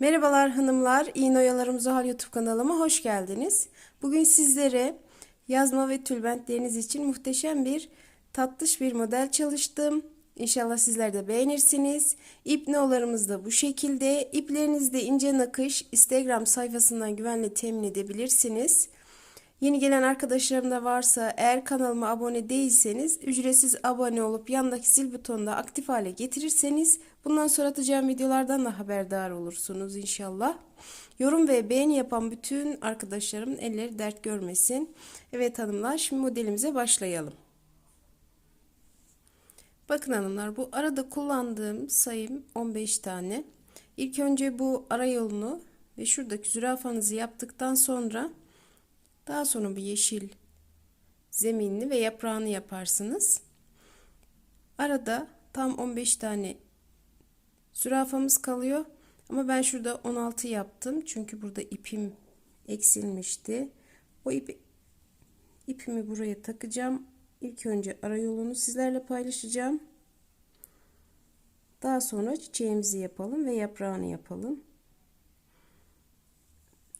Merhabalar hanımlar, İğne Oyalarım Zuhal YouTube kanalıma hoş geldiniz. Bugün sizlere yazma ve tülbentleriniz için muhteşem bir tatlış bir model çalıştım. İnşallah sizler de beğenirsiniz. İp nolarımız da bu şekilde. İplerinizde ince nakış Instagram sayfasından güvenle temin edebilirsiniz. Yeni gelen arkadaşlarım da varsa eğer kanalıma abone değilseniz ücretsiz abone olup yandaki zil butonunu aktif hale getirirseniz bundan sonra atacağım videolardan da haberdar olursunuz inşallah. Yorum ve beğeni yapan bütün arkadaşlarımın elleri dert görmesin. Evet hanımlar şimdi modelimize başlayalım. Bakın hanımlar bu arada kullandığım sayım 15 tane. İlk önce bu ara yolunu ve şuradaki zürafanızı yaptıktan sonra daha sonra bu yeşil zeminli ve yaprağını yaparsınız. Arada tam 15 tane zürafamız kalıyor. Ama ben şurada 16 yaptım. Çünkü burada ipim eksilmişti. O ipi, ipimi buraya takacağım. İlk önce ara yolunu sizlerle paylaşacağım. Daha sonra çiçeğimizi yapalım ve yaprağını yapalım.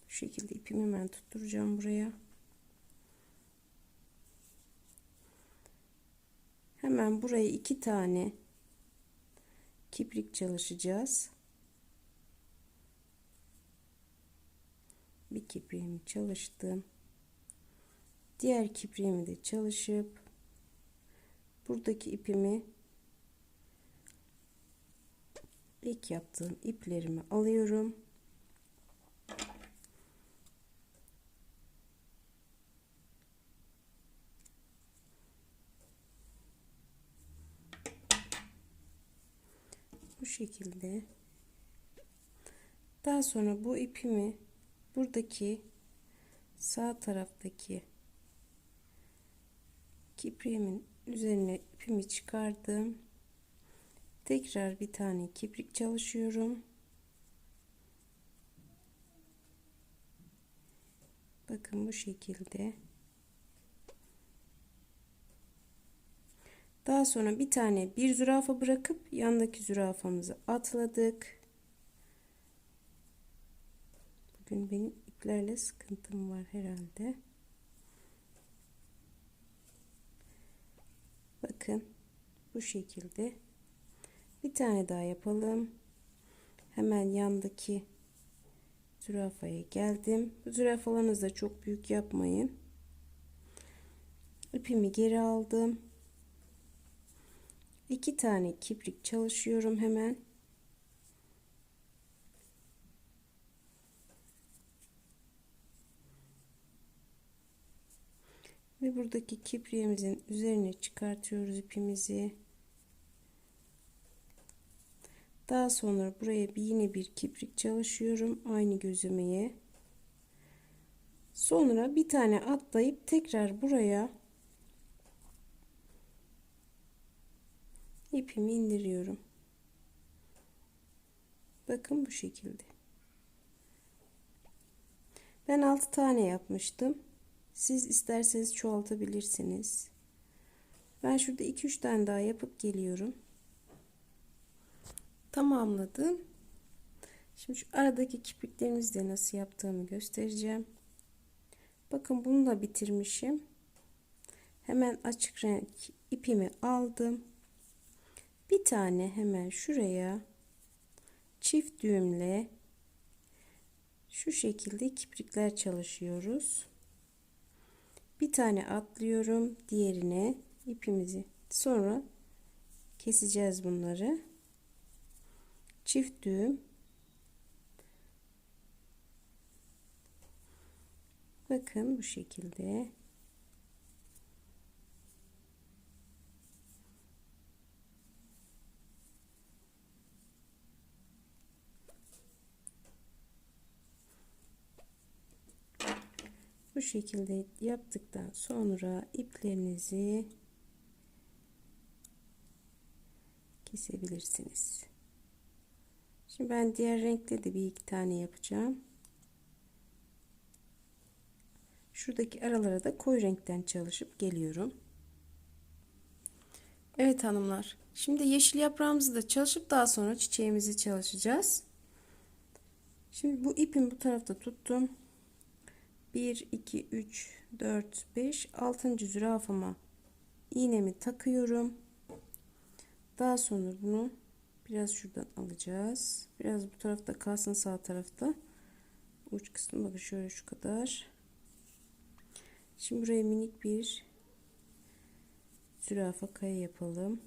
Şu şekilde ipimi hemen tutturacağım buraya. Hemen buraya iki tane kiprik çalışacağız. Bir kipriğimi çalıştım. Diğer kipriğimi de çalışıp buradaki ipimi ilk yaptığım iplerimi alıyorum. Şekilde. Daha sonra bu ipimi buradaki sağ taraftaki kipriğimin üzerine ipimi çıkardım. Tekrar bir tane kiprik çalışıyorum. Bakın bu şekilde Daha sonra bir tane bir zürafa bırakıp yandaki zürafamızı atladık. Bugün benim iplerle sıkıntım var herhalde. Bakın bu şekilde. Bir tane daha yapalım. Hemen yandaki zürafaya geldim. Zürafalarınızı da çok büyük yapmayın. İpimi geri aldım iki tane kiprik çalışıyorum hemen. Ve buradaki kipriğimizin üzerine çıkartıyoruz ipimizi. Daha sonra buraya bir yine bir kiprik çalışıyorum aynı gözümeye. Sonra bir tane atlayıp tekrar buraya ipimi indiriyorum. Bakın bu şekilde. Ben 6 tane yapmıştım. Siz isterseniz çoğaltabilirsiniz. Ben şurada 2-3 tane daha yapıp geliyorum. Tamamladım. Şimdi şu aradaki kipriklerimizde nasıl yaptığımı göstereceğim. Bakın bunu da bitirmişim. Hemen açık renk ipimi aldım bir tane hemen şuraya çift düğümle şu şekilde kiprikler çalışıyoruz. Bir tane atlıyorum diğerine ipimizi sonra keseceğiz bunları. Çift düğüm Bakın bu şekilde bu şekilde yaptıktan sonra iplerinizi kesebilirsiniz. Şimdi ben diğer renkle de bir iki tane yapacağım. Şuradaki aralara da koyu renkten çalışıp geliyorum. Evet hanımlar. Şimdi yeşil yaprağımızı da çalışıp daha sonra çiçeğimizi çalışacağız. Şimdi bu ipimi bu tarafta tuttum. 1 2 3 4 5 6. zürafama iğnemi takıyorum. Daha sonra bunu biraz şuradan alacağız. Biraz bu tarafta kalsın sağ tarafta. Uç kısmı bakın şöyle şu kadar. Şimdi buraya minik bir zürafa kaya yapalım.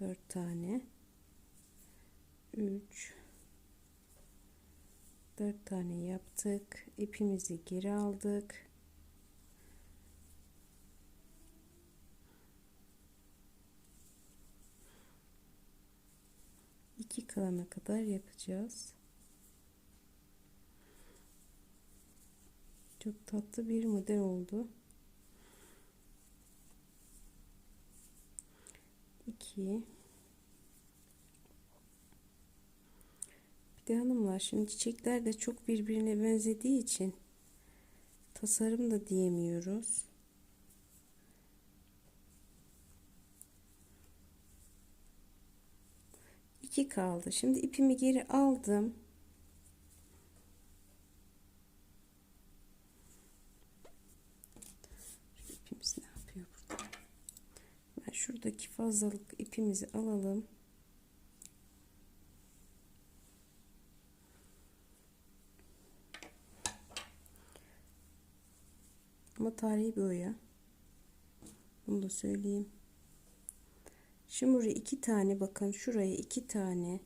Dört tane. Üç. Dört tane yaptık. İpimizi geri aldık. iki kalana kadar yapacağız. Çok tatlı bir model oldu. 2 De hanımlar şimdi çiçekler de çok birbirine benzediği için tasarım da diyemiyoruz. İki kaldı. Şimdi ipimi geri aldım. Şu ne yapıyor burada? Ben şuradaki fazlalık ipimizi alalım. Ama tarihi bir oya. Bunu da söyleyeyim. Şimdi buraya iki tane bakın şuraya iki tane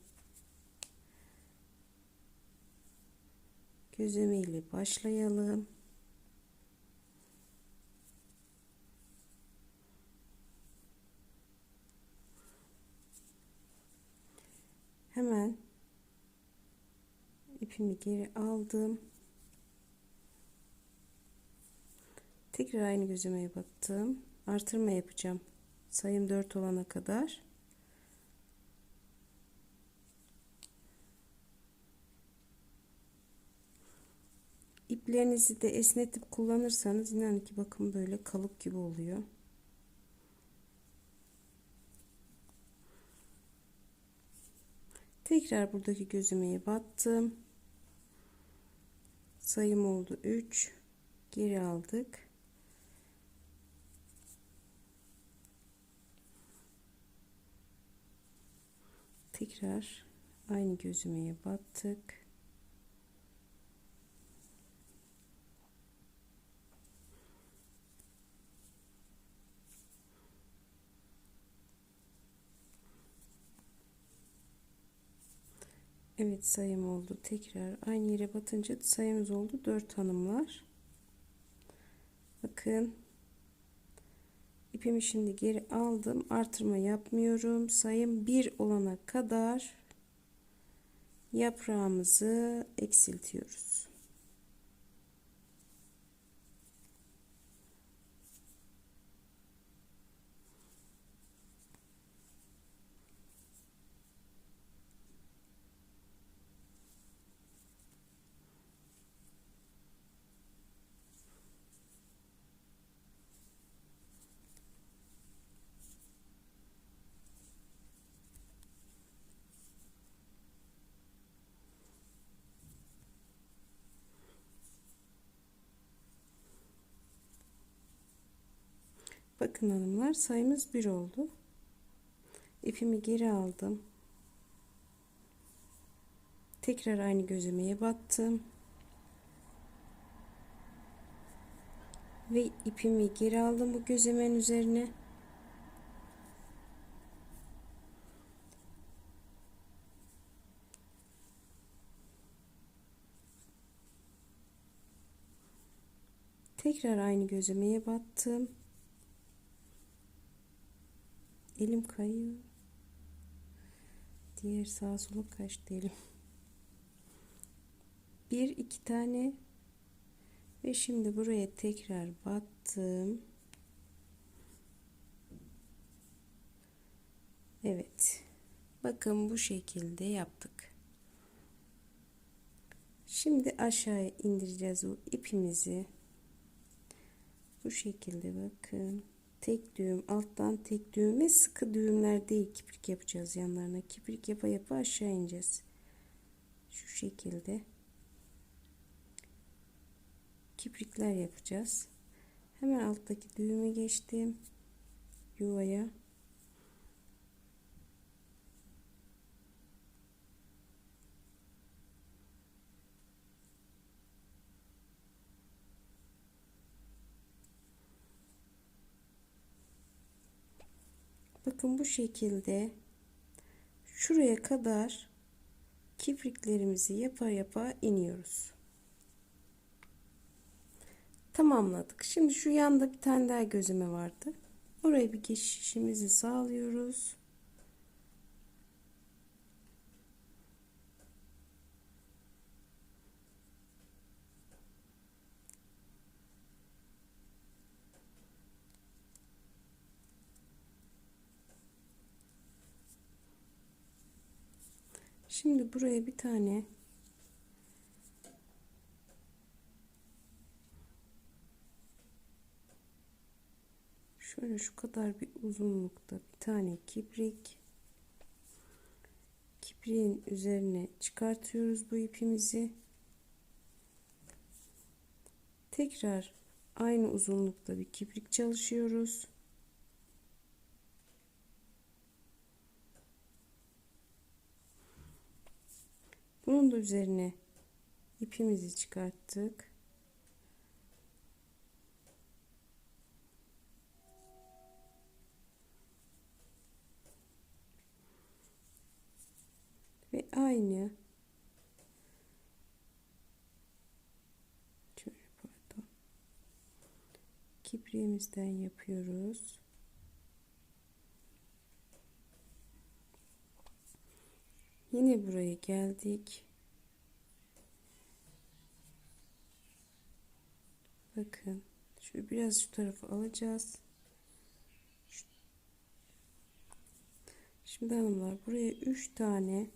gözleme başlayalım. Hemen ipimi geri aldım. Tekrar aynı gözlemeye battım. Artırma yapacağım sayım 4 olana kadar iplerinizi de esnetip kullanırsanız inan ki bakın böyle kalıp gibi oluyor. Tekrar buradaki gözümeye battım. Sayım oldu 3. Geri aldık. Tekrar aynı gözümeye battık. Evet sayım oldu. Tekrar aynı yere batınca sayımız oldu. 4 hanımlar. Bakın İpimi şimdi geri aldım. Artırma yapmıyorum. Sayım 1 olana kadar yaprağımızı eksiltiyoruz. Bakın hanımlar sayımız 1 oldu. İpimi geri aldım. Tekrar aynı gözlemeye battım. Ve ipimi geri aldım bu gözlemenin üzerine. Tekrar aynı gözlemeye battım. Elim kayıyor. Diğer sağa sola kaçtı elim. Bir iki tane ve şimdi buraya tekrar battım. Evet. Bakın bu şekilde yaptık. Şimdi aşağıya indireceğiz o ipimizi. Bu şekilde bakın tek düğüm alttan tek düğüm ve sıkı düğümler değil. Kiprik yapacağız yanlarına. Kiprik yapa yapa aşağı ineceğiz. Şu şekilde. Kiprikler yapacağız. Hemen alttaki düğüme geçtim. Yuvaya Bakın bu şekilde şuraya kadar kipriklerimizi yapa yapa iniyoruz. Tamamladık. Şimdi şu yanda bir tane daha gözüme vardı. Oraya bir geçişimizi sağlıyoruz. Şimdi buraya bir tane şöyle şu kadar bir uzunlukta bir tane kiprik kipriğin üzerine çıkartıyoruz bu ipimizi. Tekrar aynı uzunlukta bir kiprik çalışıyoruz Bunun da üzerine ipimizi çıkarttık. Ve aynı kipriğimizden yapıyoruz. Yine buraya geldik. Bakın. Şöyle biraz şu tarafa alacağız. Şimdi hanımlar buraya 3 tane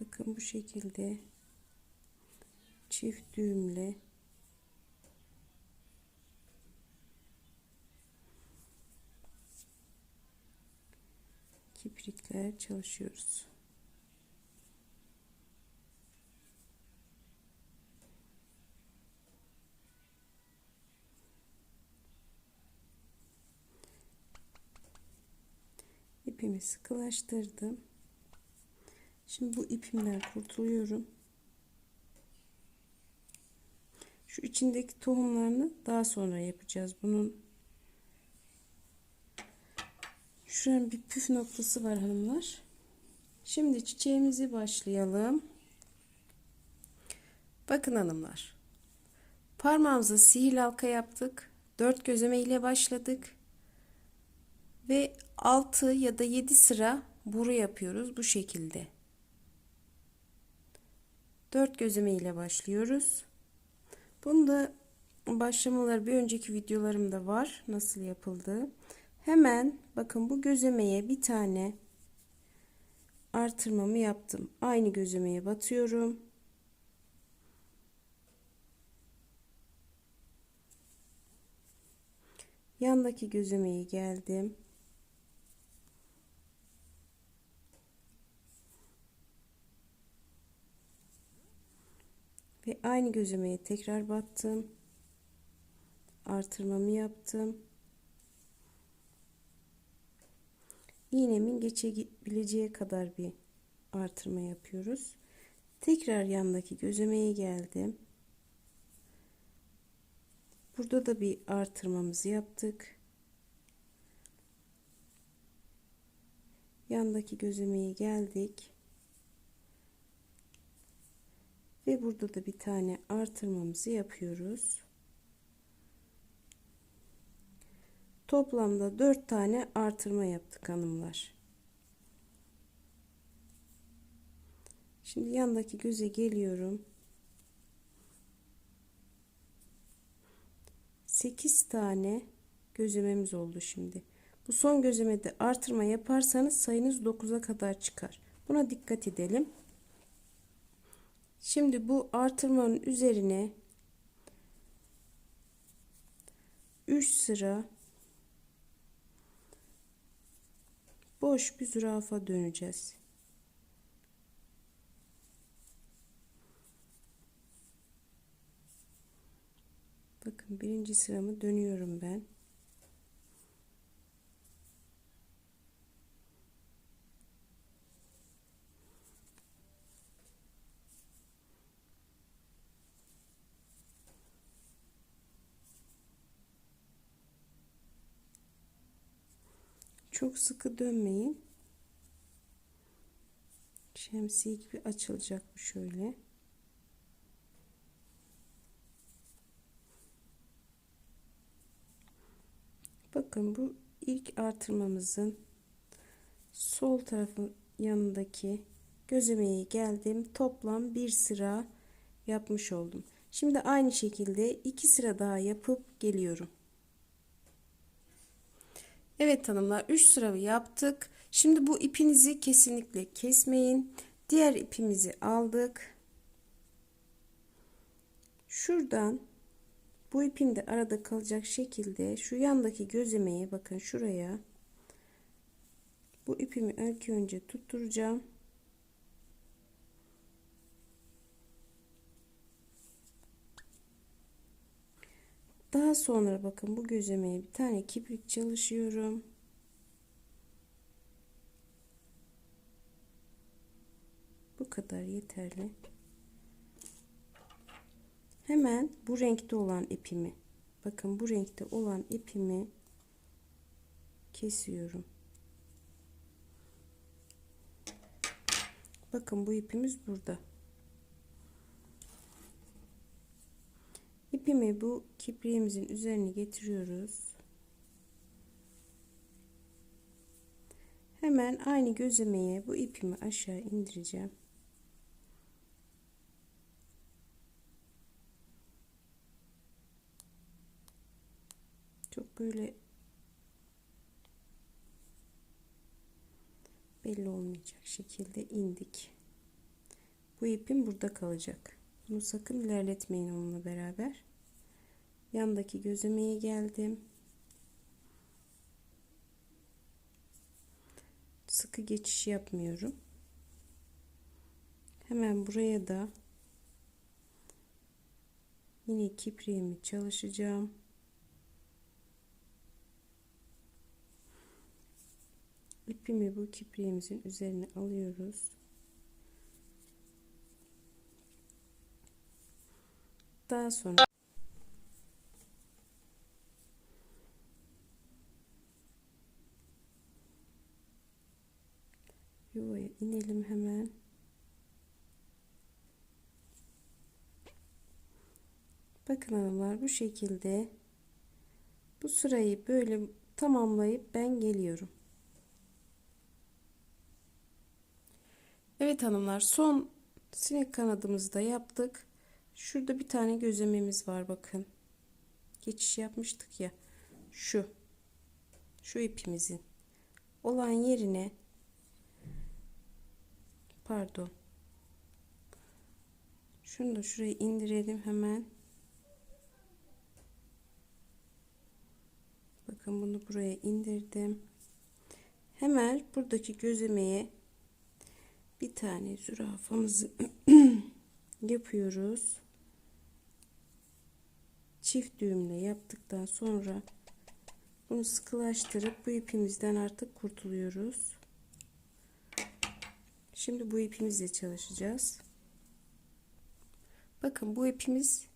Bakın bu şekilde çift düğümle kiprikler çalışıyoruz. İpimi sıkılaştırdım. Şimdi bu ipimden kurtuluyorum. Şu içindeki tohumlarını daha sonra yapacağız. Bunun Şuranın bir püf noktası var hanımlar. Şimdi çiçeğimizi başlayalım. Bakın hanımlar. Parmağımıza sihir halka yaptık. Dört gözleme ile başladık. Ve 6 ya da 7 sıra buru yapıyoruz bu şekilde. 4 gözleme ile başlıyoruz. Bunu da başlamaları bir önceki videolarımda var. Nasıl yapıldığı. Hemen bakın bu gözlemeye bir tane artırmamı yaptım. Aynı gözlemeye batıyorum. Yandaki gözlemeye geldim. Ve aynı gözlemeye tekrar battım. Artırmamı yaptım. İğnemin geçebileceği kadar bir artırma yapıyoruz. Tekrar yandaki gözlemeye geldim. Burada da bir artırmamızı yaptık. Yandaki gözlemeye geldik. Ve burada da bir tane artırmamızı yapıyoruz. Toplamda 4 tane artırma yaptık hanımlar. Şimdi yandaki göze geliyorum. 8 tane gözlememiz oldu şimdi. Bu son gözlemede artırma yaparsanız sayınız 9'a kadar çıkar. Buna dikkat edelim. Şimdi bu artırmanın üzerine 3 sıra boş bir zürafa döneceğiz. Bakın birinci sıramı dönüyorum ben. Çok sıkı dönmeyin. Şemsiye gibi açılacak bu şöyle. Bakın bu ilk artırmamızın sol tarafı yanındaki gözlemeye geldim. Toplam bir sıra yapmış oldum. Şimdi aynı şekilde iki sıra daha yapıp geliyorum. Evet hanımlar 3 sıra yaptık. Şimdi bu ipinizi kesinlikle kesmeyin. Diğer ipimizi aldık. Şuradan bu ipin de arada kalacak şekilde şu yandaki gözlemeye bakın şuraya bu ipimi ilk önce tutturacağım. Daha sonra bakın bu gözlemeye bir tane kiprik çalışıyorum. Bu kadar yeterli. Hemen bu renkte olan ipimi bakın bu renkte olan ipimi kesiyorum. Bakın bu ipimiz burada. İpimi bu kipriğimizin üzerine getiriyoruz. Hemen aynı gözlemeye bu ipimi aşağı indireceğim. Çok böyle belli olmayacak şekilde indik. Bu ipim burada kalacak. Bunu sakın ilerletmeyin onunla beraber. Yandaki gözlemeye geldim. Sıkı geçiş yapmıyorum. Hemen buraya da yine kipriğimi çalışacağım. İpimi bu kipriğimizin üzerine alıyoruz. Daha sonra yuvaya inelim hemen. Bakın hanımlar bu şekilde bu sırayı böyle tamamlayıp ben geliyorum. Evet hanımlar son sinek kanadımızı da yaptık. Şurada bir tane gözlememiz var bakın. Geçiş yapmıştık ya. Şu. Şu ipimizin olan yerine pardon. Şunu da şuraya indirelim hemen. Bakın bunu buraya indirdim. Hemen buradaki gözlemeye bir tane zürafamızı yapıyoruz. Çift düğümle yaptıktan sonra bunu sıkılaştırıp bu ipimizden artık kurtuluyoruz. Şimdi bu ipimizle çalışacağız. Bakın bu ipimiz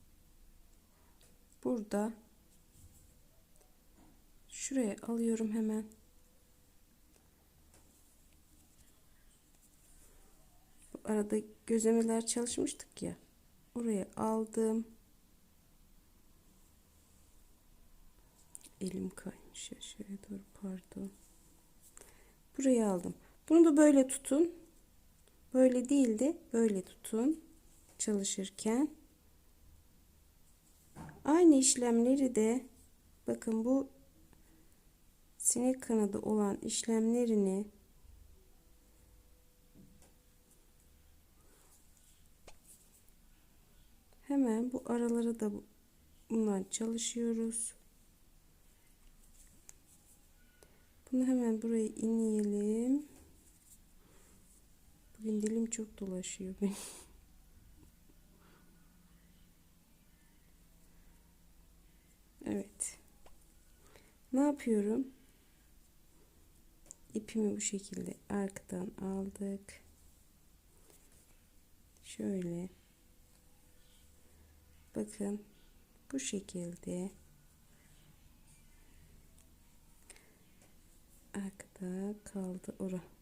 burada. Şuraya alıyorum hemen. arada gözlemeler çalışmıştık ya. Oraya aldım. Elim kaymış aşağıya doğru pardon. Buraya aldım. Bunu da böyle tutun. Böyle değil de böyle tutun. Çalışırken. Aynı işlemleri de bakın bu sinek kanadı olan işlemlerini hemen bu aralara da bu- bundan çalışıyoruz. Bunu hemen buraya ineyelim. Bugün dilim çok dolaşıyor benim. Evet. Ne yapıyorum? İpimi bu şekilde arkadan aldık. Şöyle. Bakın bu şekilde arkada kaldı ora.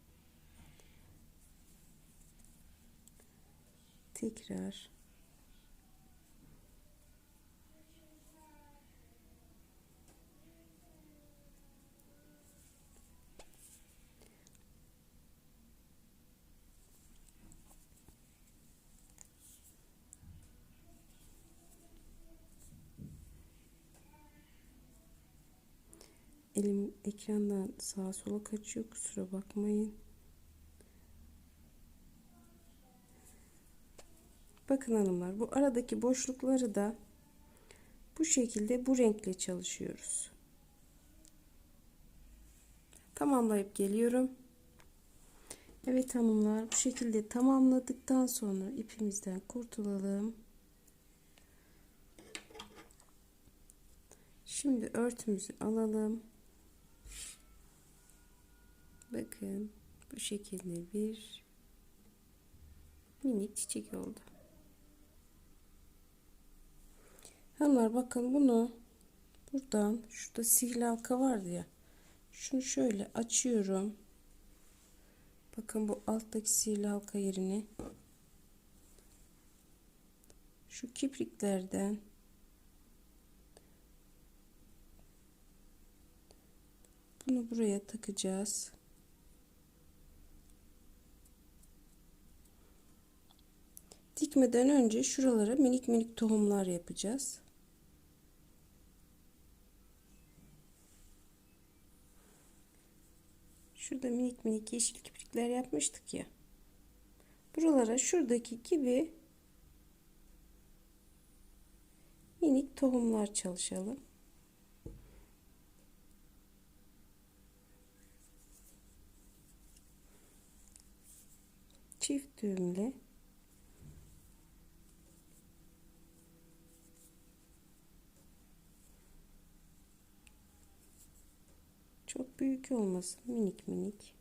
Tekrar elim ekrandan sağa sola kaçıyor kusura bakmayın. Bakın hanımlar bu aradaki boşlukları da bu şekilde bu renkle çalışıyoruz. Tamamlayıp geliyorum. Evet hanımlar bu şekilde tamamladıktan sonra ipimizden kurtulalım. Şimdi örtümüzü alalım. Bakın bu şekilde bir minik çiçek oldu. Hanımlar bakın bunu buradan şurada sihirli halka vardı ya. Şunu şöyle açıyorum. Bakın bu alttaki sihirli halka yerine şu kipriklerden bunu buraya takacağız. Dikmeden önce şuralara minik minik tohumlar yapacağız. Şurada minik minik yeşil kiprikler yapmıştık ya. Buralara şuradaki gibi minik tohumlar çalışalım. Çift düğümle Çok büyük olmasın. Minik minik.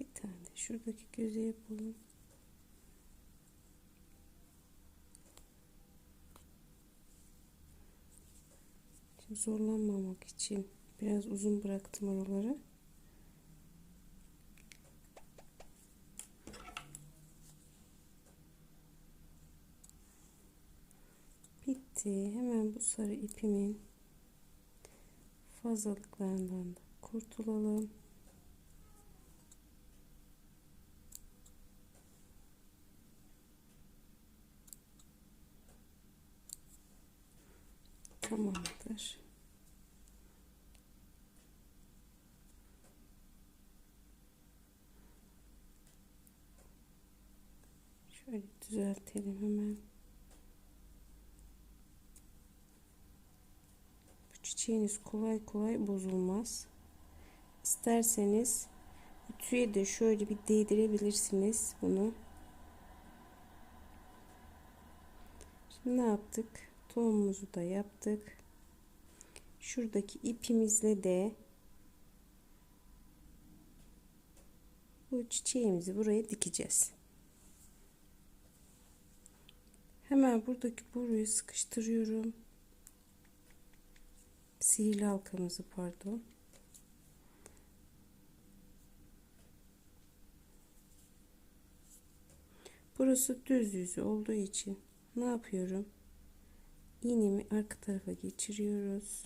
Bir tane de şuradaki göze yapalım. Zorlanmamak için biraz uzun bıraktım oraları. Bitti. Hemen bu sarı ipimin fazlalıklarından da kurtulalım. Tamamdır. Şöyle düzeltelim hemen. Çiçeğiniz kolay kolay bozulmaz. İsterseniz ütüye de şöyle bir değdirebilirsiniz bunu. Şimdi ne yaptık? Tohumumuzu da yaptık. Şuradaki ipimizle de bu çiçeğimizi buraya dikeceğiz. Hemen buradaki boruyu sıkıştırıyorum. Sihirli halkamızı pardon. Burası düz yüzü olduğu için ne yapıyorum? İğnemi arka tarafa geçiriyoruz.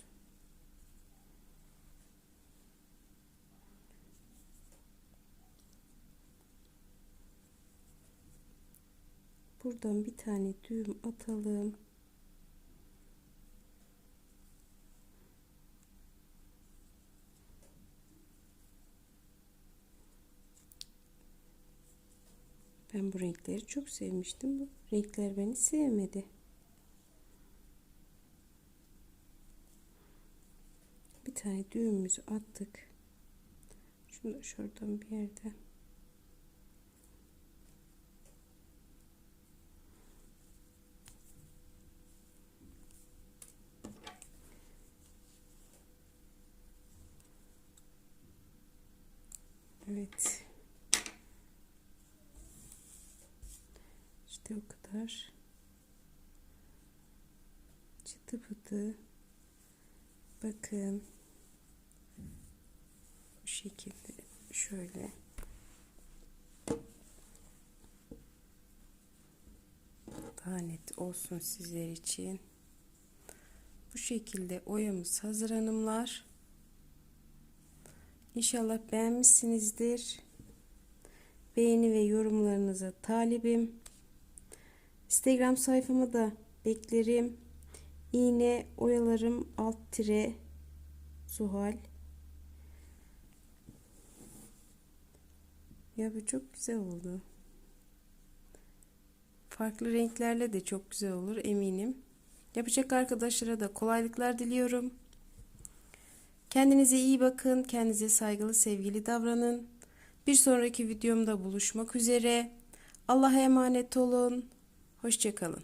Buradan bir tane düğüm atalım. Ben bu renkleri çok sevmiştim. Bu renkler beni sevmedi. Bir tane düğümümüzü attık. Şunu da şuradan bir yerden. Evet. Kadar. Çıtı pıtı. Bakın. Bu şekilde şöyle. Daha net olsun sizler için. Bu şekilde oyamız hazır hanımlar. İnşallah beğenmişsinizdir. Beğeni ve yorumlarınıza talibim. Instagram sayfamı da beklerim. İğne oyalarım alt tire Zuhal. Ya bu çok güzel oldu. Farklı renklerle de çok güzel olur eminim. Yapacak arkadaşlara da kolaylıklar diliyorum. Kendinize iyi bakın. Kendinize saygılı, sevgili davranın. Bir sonraki videomda buluşmak üzere. Allah'a emanet olun. Hoşçakalın.